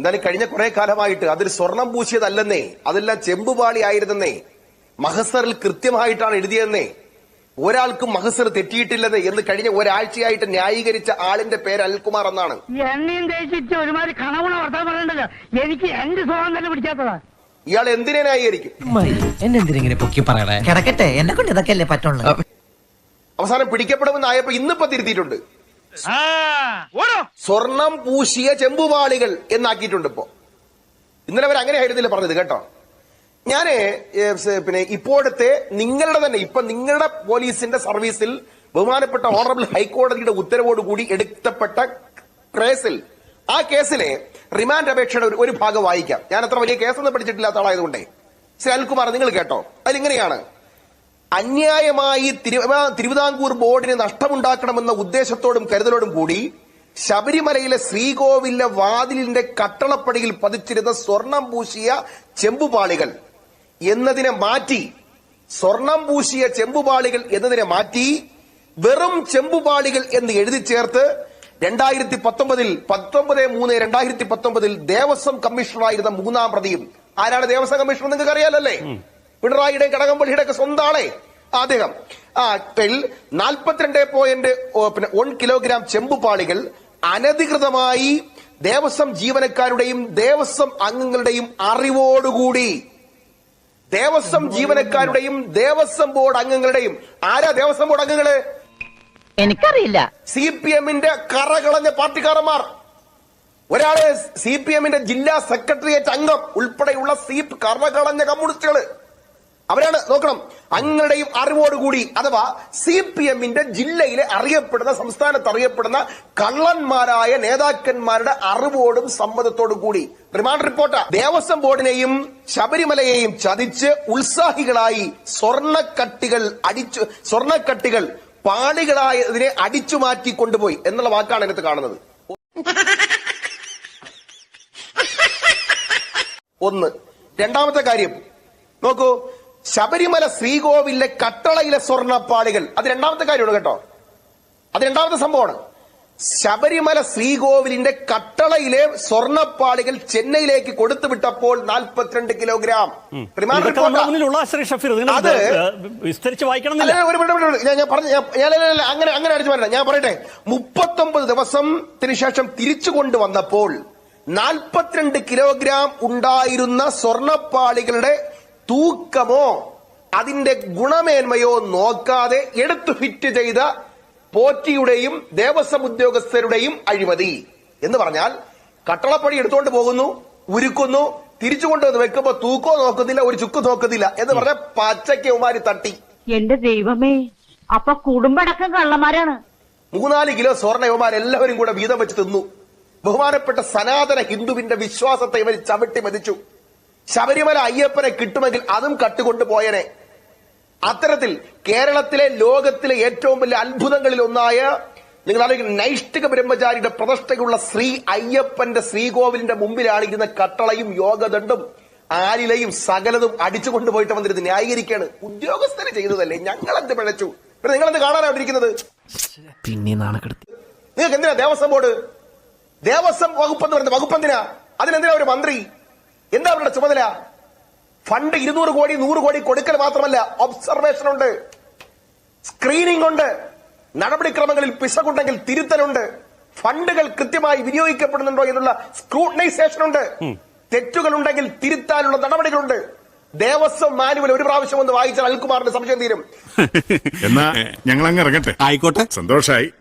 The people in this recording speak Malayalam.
എന്തായാലും കഴിഞ്ഞ കുറെ കാലമായിട്ട് അതിൽ സ്വർണം പൂശിയതല്ലെന്നേ അതെല്ലാം ചെമ്പുപാളി ആയിരുന്നെന്നേ മഹസറിൽ കൃത്യമായിട്ടാണ് എഴുതിയതെന്നേ ഒരാൾക്കും മഹസർ തെറ്റിയിട്ടില്ലെന്ന് എന്ന് കഴിഞ്ഞ ഒരാഴ്ചയായിട്ട് ന്യായീകരിച്ച ആളിന്റെ പേര് അൽകുമാർ എന്നാണ്. എനിക്ക് എന്റെ സ്വഭാവം തന്നെ പിടിക്കാത്തതാ. ഇയാൾ എന്തിനെ ന്യായീകരിക്കും? അവസാനം പിടിക്കപ്പെടുമെന്നായപ്പോ ഇന്നിപ്പോ തിരുത്തിയിട്ടുണ്ട്. സ്വർണം പൂശിയ ചെമ്പുപാളികൾ എന്നാക്കിയിട്ടുണ്ട് ഇപ്പോ. ഇന്നലെ അവർ അങ്ങനെ ആയിരുന്നില്ല പറഞ്ഞത് കേട്ടോ. ഞാൻ പിന്നെ ഇപ്പോഴത്തെ നിങ്ങളുടെ തന്നെ ഇപ്പൊ നിങ്ങളുടെ പോലീസിന്റെ സർവീസിൽ ബഹുമാനപ്പെട്ട ഓണറബിൾ ഹൈക്കോടതിയുടെ ഉത്തരവോട് കൂടി എടുത്തപ്പെട്ട കേസിൽ ആ കേസിലെ റിമാൻഡ് അപേക്ഷയുടെ ഒരു- ഒരു ഭാഗം വായിക്കാം. ഞാൻ അത്ര വലിയ കേസൊന്നും പഠിച്ചിട്ടില്ലാത്ത ആളായതുകൊണ്ടേ. ശ്രീ അൽകുമാർ നിങ്ങൾ കേട്ടോ? അതിലിങ്ങനെയാണ്. അന്യായമായി തിരുവ- തിരുവിതാംകൂർ ബോർഡിന് നഷ്ടമുണ്ടാക്കണമെന്ന ഉദ്ദേശത്തോടും കരുതലോടും കൂടി ശബരിമലയിലെ ശ്രീകോവിലെ വാതിലിന്റെ കട്ടളപ്പടിയിൽ പതിച്ചിരുന്ന സ്വർണം പൂശിയ ചെമ്പുപാളികൾ എന്നതിനെ മാറ്റി സ്വർണം പൂശിയ ചെമ്പുപാളികൾ എന്നതിനെ മാറ്റി വെറും ചെമ്പുപാളികൾ എന്ന് എഴുതി ചേർത്ത് രണ്ടായിരത്തി പത്തൊമ്പതിൽ പത്തൊമ്പത് മൂന്ന് രണ്ടായിരത്തി പത്തൊമ്പതിൽ ദേവസ്വം കമ്മീഷണറായിരുന്ന മൂന്നാം പ്രതിയും. ആരാണ് ദേവസ്വം കമ്മീഷണർ നിങ്ങൾക്ക് അറിയാലല്ലേ പിണറായിയുടെ കടകംപള്ളിയുടെ ഒക്കെ സ്വന്തം ആളെ അദ്ദേഹം. ആ ടെൽ നാൽപ്പത്തിരണ്ട് പോയിന്റ് പിന്നെ വൺ കിലോഗ്രാം ചെമ്പുപാളികൾ അനധികൃതമായി ദേവസ്വം ജീവനക്കാരുടെയും ദേവസ്വം അംഗങ്ങളുടെയും അറിവോടുകൂടി. ദേവസ്വം ജീവനക്കാരുടെയും ദേവസ്വം ബോർഡ് അംഗങ്ങളുടെയും. ആരാ ദേവസ്വം ബോർഡ് അംഗങ്ങൾ? എനിക്കറിയില്ല. സി പി എമ്മിന്റെ കറകളഞ്ഞ പാർട്ടിക്കാരന്മാർ. ഒരാളെ സി പി എമ്മിന്റെ ജില്ലാ സെക്രട്ടേറിയറ്റ് അംഗം ഉൾപ്പെടെയുള്ള സി കറകളഞ്ഞ കമ്മ്യൂണിസ്റ്റുകൾ. അവരാണ് നോക്കണം. അങ്ങളുടെയും അറിവോടുകൂടി അഥവാ സി പി എമ്മിന്റെ ജില്ലയിലെ അറിയപ്പെടുന്ന സംസ്ഥാനത്ത് അറിയപ്പെടുന്ന കള്ളന്മാരായ നേതാക്കന്മാരുടെ അറിവോടും സമ്മതത്തോടും കൂടി റിമാൻഡ് റിപ്പോർട്ട്. ദേവസ്വം ബോർഡിനെയും ശബരിമലയെയും ചതിച്ച് ഉത്സാഹികളായി സ്വർണക്കട്ടികൾ അടിച്ചു സ്വർണക്കട്ടികൾ പാളികളായതിനെ അടിച്ചു മാറ്റി കൊണ്ടുപോയി എന്നുള്ള വാക്കാണ് അതിനകത്ത് കാണുന്നത്. ഒന്ന്. രണ്ടാമത്തെ കാര്യം. നോക്കൂ. ശബരിമല ശ്രീകോവിലെ കട്ടളയിലെ സ്വർണപ്പാളികൾ. അത് രണ്ടാമത്തെ കാര്യമാണ് കേട്ടോ. അത് രണ്ടാമത്തെ സംഭവമാണ്. ശബരിമല ശ്രീകോവിലിന്റെ കട്ടളയിലെ സ്വർണപ്പാളികൾ ചെന്നൈയിലേക്ക് കൊടുത്തു വിട്ടപ്പോൾ നാൽപ്പത്തിരണ്ട് കിലോഗ്രാം. അത് വിസ്തരിച്ച് വായിക്കണം ഞാൻ- പറഞ്ഞു ഞാൻ- അങ്ങനെ അങ്ങനെ അടിച്ചു പറഞ്ഞ ഞാൻ പറയട്ടെ. മുപ്പത്തൊമ്പത് ദിവസത്തിന് ശേഷം തിരിച്ചു കൊണ്ടുവന്നപ്പോൾ നാൽപ്പത്തിരണ്ട് കിലോഗ്രാം ഉണ്ടായിരുന്ന സ്വർണപ്പാളികളുടെ തൂക്കമോ അതിന്റെ ഗുണമേന്മയോ നോക്കാതെ എടുത്തു ഫിറ്റ് ചെയ്ത പോറ്റിയുടെയും ദേവസ്വം ഉദ്യോഗസ്ഥരുടെയും അഴിമതി. എന്ന് പറഞ്ഞാൽ കട്ടളപ്പടി എടുത്തുകൊണ്ട് പോകുന്നു ഉരുക്കുന്നു തിരിച്ചു കൊണ്ടുവന്ന് വെക്കുമ്പോ തൂക്കോ നോക്കുന്നില്ല ഒരു ചുക്ക് നോക്കുന്നില്ല എന്ന് പറഞ്ഞ പച്ചയ്ക്ക് ഉമാരി തട്ടി. എന്റെ ദൈവമേ അപ്പൊ കുടുംബടക്കം കള്ളന്മാരാണ്. മൂന്നാൽ കിലോ സ്വർണ എല്ലാവരും കൂടെ വീതം വെച്ച് തിന്നു. ബഹുമാനപ്പെട്ട സനാതന ഹിന്ദുവിന്റെ വിശ്വാസത്തെ ഇവർ ചവിട്ടി മതിച്ചു. ശബരിമല അയ്യപ്പനെ കിട്ടുമെങ്കിൽ അതും കട്ടുകൊണ്ട് പോയനെ. അത്തരത്തിൽ കേരളത്തിലെ ലോകത്തിലെ ഏറ്റവും വലിയ അത്ഭുതങ്ങളിൽ ഒന്നായ നിങ്ങൾ ആലോചിക്കുന്ന നൈഷ്ഠിക ബ്രഹ്മചാരിയുടെ പ്രതിഷ്ഠയുള്ള ശ്രീ അയ്യപ്പന്റെ ശ്രീകോവിലിന്റെ മുമ്പിലാണ് ഇരുന്ന കട്ടളയും യോഗദണ്ഡും ആലിലയും സകലതും അടിച്ചു കൊണ്ടുപോയിട്ട് വന്നിരുന്നത്. ന്യായീകരിക്കാണ് ഉദ്യോഗസ്ഥര് ചെയ്തതല്ലേ? ഞങ്ങളെന്ത് പിഴച്ചു? പിന്നെ നിങ്ങൾ എന്ത് കാണാനാണ് ഇരിക്കുന്നത്? പിന്നെ നാണക്കെടുത്തി. നിങ്ങൾക്ക് എന്തിനാ ദേവസ്വം ബോർഡ്? ദേവസ്വം വകുപ്പ് എന്ന് പറയുന്നത് വകുപ്പ് എന്തിനാ അതിനെന്തിനാ ഒരു മന്ത്രി? എന്താ അവരുടെ ചുമതല? ഫണ്ട് ഇരുന്നൂറ് കോടി നൂറ് കോടി കൊടുക്കൽ മാത്രമല്ല ഒബ്സർവേഷൻ ഉണ്ട്. സ്ക്രീനിംഗ് ഉണ്ട്. നടപടിക്രമങ്ങളിൽ പിശകുണ്ടെങ്കിൽ തിരുത്തലുണ്ട്. ഫണ്ടുകൾ കൃത്യമായി വിനിയോഗിക്കപ്പെടുന്നുണ്ടോ എന്നുള്ള സ്ക്രൂട്ടനൈസേഷൻ ഉണ്ട്. തെറ്റുകൾ ഉണ്ടെങ്കിൽ തിരുത്താനുള്ള നടപടികളുണ്ട്. ദേവസ്വം മാനുവൽ ഒരു പ്രാവശ്യം ഒന്ന് വായിച്ചാൽ അൽകുമാറിന്റെ സംശയം തീരും. എന്നാ ഞങ്ങൾ അങ്ങ് ഇറങ്ങട്ടെ. ആയിക്കോട്ടെ. സന്തോഷായി.